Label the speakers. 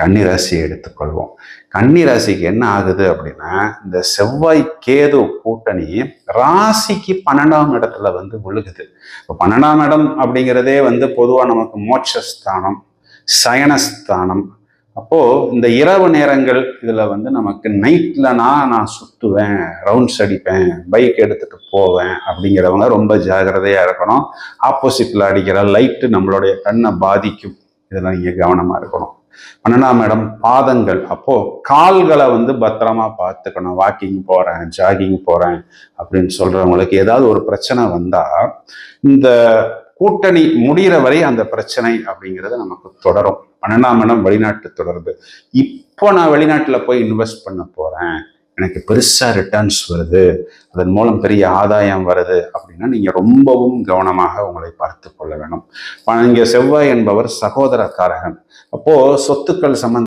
Speaker 1: கன்னிராசியை எடுத்துக்கொள்வோம். கன்னிராசிக்கு என்ன ஆகுது அப்படின்னா இந்த செவ்வாய் கேது கூட்டணி ராசிக்கு பன்னெண்டாம் இடத்துல வந்து விழுகுது. இப்போ பன்னெண்டாம் இடம் அப்படிங்கிறதே வந்து பொதுவாக நமக்கு மோட்சஸ்தானம் சயனஸ்தானம். அப்போது இந்த இரவு நேரங்கள் இதில் வந்து நமக்கு நைட்லனா நான் சுற்றுவேன் ரவுண்ட்ஸ் அடிப்பேன் பைக் எடுத்துகிட்டு போவேன் அப்படிங்கிறவங்க ரொம்ப ஜாகிரதையாக இருக்கணும். ஆப்போசிட்டில் அடிக்கிற லைட்டு நம்மளுடைய கண்ணை பாதிக்கும். இதெல்லாம் இங்கே கவனமாக இருக்கணும். பன்னெண்டாம் இடம் பாதங்கள். அப்போ கால்களை வந்து பத்திரமா பார்த்துக்கணும். வாக்கிங் போறேன் ஜாகிங் போறேன் அப்படின்னு சொல்றவங்களுக்கு ஏதாவது ஒரு பிரச்சனை வந்தா இந்த கூட்டணி முடிகிற வரை அந்த பிரச்சனை அப்படிங்கிறது நமக்கு தொடரும். பன்னெண்டாம் இடம் வெளிநாட்டு தொடர்பு. இப்போ நான் வெளிநாட்டில் போய் இன்வெஸ்ட் பண்ண போறேன். எனக்கு பெருசாக ரிட்டர்ன்ஸ் வருது. அதன் மூலம் பெரிய ஆதாயம் வருது அப்படின்னா நீங்கள் ரொம்பவும் கவனமாக உங்களை பார்த்து கொள்ள வேணும். இங்கே செவ்வாய் என்பவர் சகோதரக்காரகன் அப்போது சொத்துக்கள் சம்பந்த